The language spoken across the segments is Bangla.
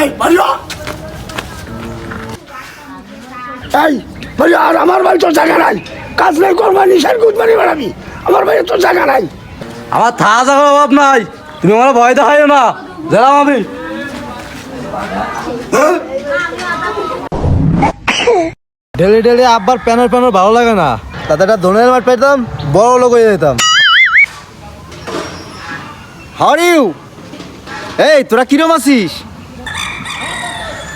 এই মারিয়া! আর আমার বাড়ি তো জায়গা নাই। কাজ নাই করবা নিশার গুদ মারি বেড়াবি আমার বাড়ি তো জায়গা নাই। আমার থা থাকার অভাব নাই। তুমি আমার ভয় দেখাইও না। গেলাম আমি। ডেলি ডেলি আব্বার প্যানের প্যানের ভালো লাগে না। তাতে একটা দোনের মাঠ পেতাম বড় লোক হয়ে যেতাম। হাউ ইউ এই তোরা কিরম আছিস?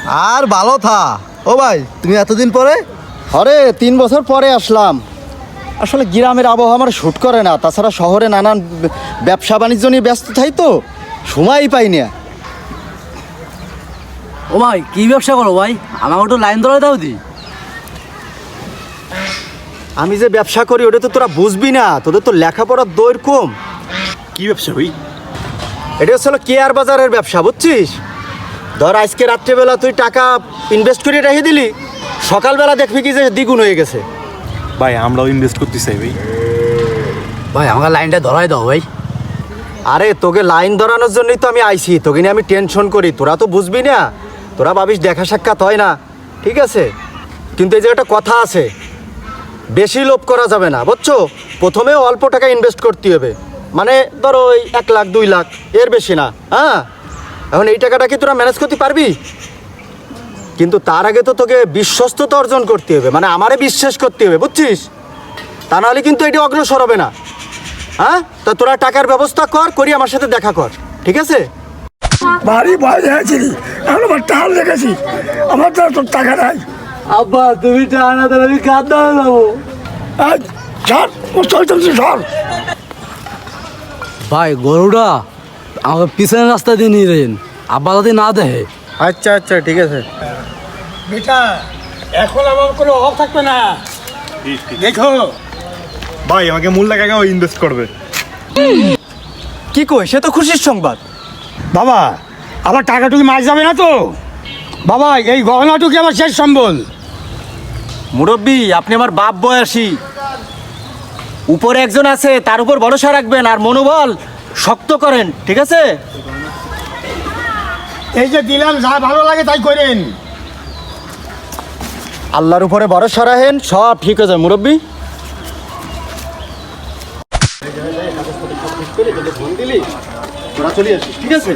আর ভালো থা। ও ভাই তুমি এতদিন পরে? আরে তিন বছর পরে আসলাম। আসলে গ্রামের আবহাওয়া আমার শ্যুট করে না তাছাড়া শহরে নানান ব্যবসা বাণিজ্য নিয়ে ব্যস্ত থাই তো সময়ই পাই না। ও ভাই কি ব্যবসা করো ভাই? আমাকে একটু লাইন ধরে দাও দি। আমি যে ব্যবসা করি ওটা তো তোরা বুঝবি না তোদের তো লেখাপড়ার দৈর কম। কি ব্যবসা হই এটা হচ্ছে কেয়ার বাজারের ব্যবসা বুঝছিস? ধর আজকে রাত্রেবেলা তুই টাকা ইনভেস্ট করে রেখে দিলি সকালবেলা দেখবি কি যে দ্বিগুণ হয়ে গেছে। ভাই আমরাও ইনভেস্ট করতে চাই ভাই। ভাই আমাকে লাইনটা ধরাই দাও ভাই। আরে তোকে লাইন ধরানোর জন্যই তো আমি আইছি তোকে নিয়ে আমি টেনশন করি। তোরা তো বুঝবি না তোরা ভাবিস দেখা সাক্ষাৎ হয় না ঠিক আছে? কিন্তু এই যে একটা কথা আছে বেশি লোভ করা যাবে না বুঝছ? প্রথমে অল্প টাকা ইনভেস্ট করতে হবে। মানে ধরো ওই এক লাখ দুই লাখ এর বেশি না হ্যাঁ? এখন এই টাকাটা কি তোরা ম্যানেজ করতে পারবি? কিন্তু তার আগে তো তোকে বিশ্বস্ততা অর্জন করতে হবে মানে আমারে বিশ্বাস করতে হবে বুঝছিস? তা নাহলে কিন্তু এটা অগ্রসর হবে না। হ্যাঁ? তা তোরা টাকার ব্যবস্থা কর করি আমার সাথে দেখা কর ঠিক আছে? ভারী ভয় দেখেছিলি এখন আমার টাল দেখেছি। আমার তো তোর টাকা নাই। আব্বা তুমি টানা তাহলে আমি যাব ও চলতেছি সর ভাই গরুটা আমাকে পিছনের রাস্তা দিয়ে নিয়ে যাবেন আব্বা যদি না দেয় আচ্ছা আচ্ছা ঠিক আছে। বেটা এখন আমার কোনো অভাব থাকবে না। দেখো। ভাই আমাকে মূল টাকা ইনভেস্ট করবে। কি কই? সে তো খুশির সংবাদ। বাবা আমার টাকাটুকু মাছ যাবে না তো? বাবা এই গহনাটুকু আমার শেষ সম্বল। মুরব্বী আপনি আমার বাপ বয়সী। উপরে একজন আছে তার উপর ভরসা রাখবেন আর মনোবল শক্ত করেন ঠিক আছে? এই যে দিলাম যা ভালো লাগে তাই করেন। আল্লাহর উপরে ভরসা রাখেন সব ঠিক হয়ে যায় মুরব্বী। ঠিক আছে?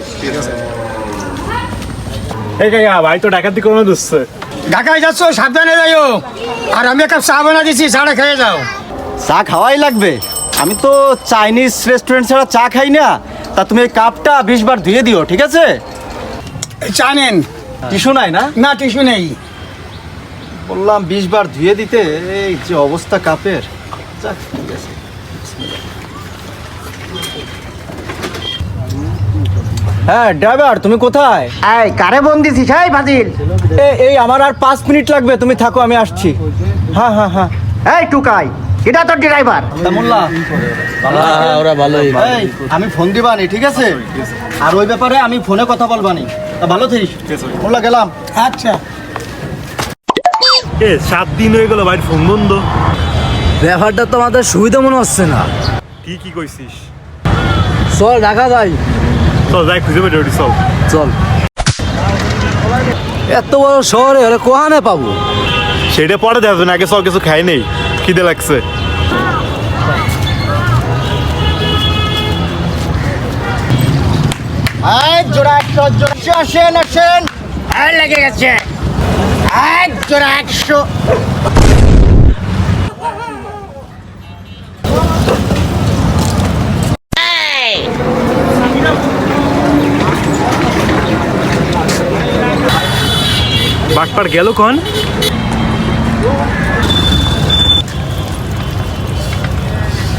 এই কাকা ভাই তো ডাকাতি কোনো দিচ্ছে ঢাকায় যাচ্ছ সাবধানে যাইও। আর আমি একটা চা বানা দিচ্ছি চাটা খেয়ে যাও। চা খাওয়াই লাগবে। আমি তো চাইনিজ রেস্টুরেন্ট ছাড়া চা খাই না। তা তুমি এই কাপটা বিশ বার ধুয়ে দিও ঠিক আছে? চা নেন। টিস্যু নাই না? না টিস্যু নেই। বললাম বিশ বার ধুয়ে দিতে এই যে অবস্থা কাপের। যাক, ঠিক আছে। হ্যাঁ ড্রাইভার তুমি কোথায়? এই কারে বন দিছিস ফাজিল। এ, এই আমার আর পাঁচ মিনিট লাগবে তুমি থাকো আমি আসছি। হ্যাঁ হ্যাঁ হ্যাঁ। এই টুকাই। এটা তোর ড্রাইভার মোল্লা। ওরা ভালোই। আমি ফোন দিবানি ঠিক আছে? আর ওই ব্যাপারে আমি ফোনে কথা বলবানি। তা ভালো থাকিস? মোল্লা গেলাম। আচ্ছা। এ সাত দিন হয়ে গেল ভাই ফোন বন্ধ। ব্যাপারটা তো আমাদের সুবিধা মনে হচ্ছে না। কি কি কইছিস? চল ঢাকা যাই। চল যাই খুঁজে ওটি চল। চল। এত বড় শহরে হলে কোহানে পাবো? সেটা পরে দেখাবে না আগে চল কিছু খাই নেই। খিদে লাগছে। এই জোড়া একশো জোড়া আসেন আসেন। এই লেগে গেছে। এক জোড়া একশো। বাটপার গেল কন?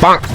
Bonk.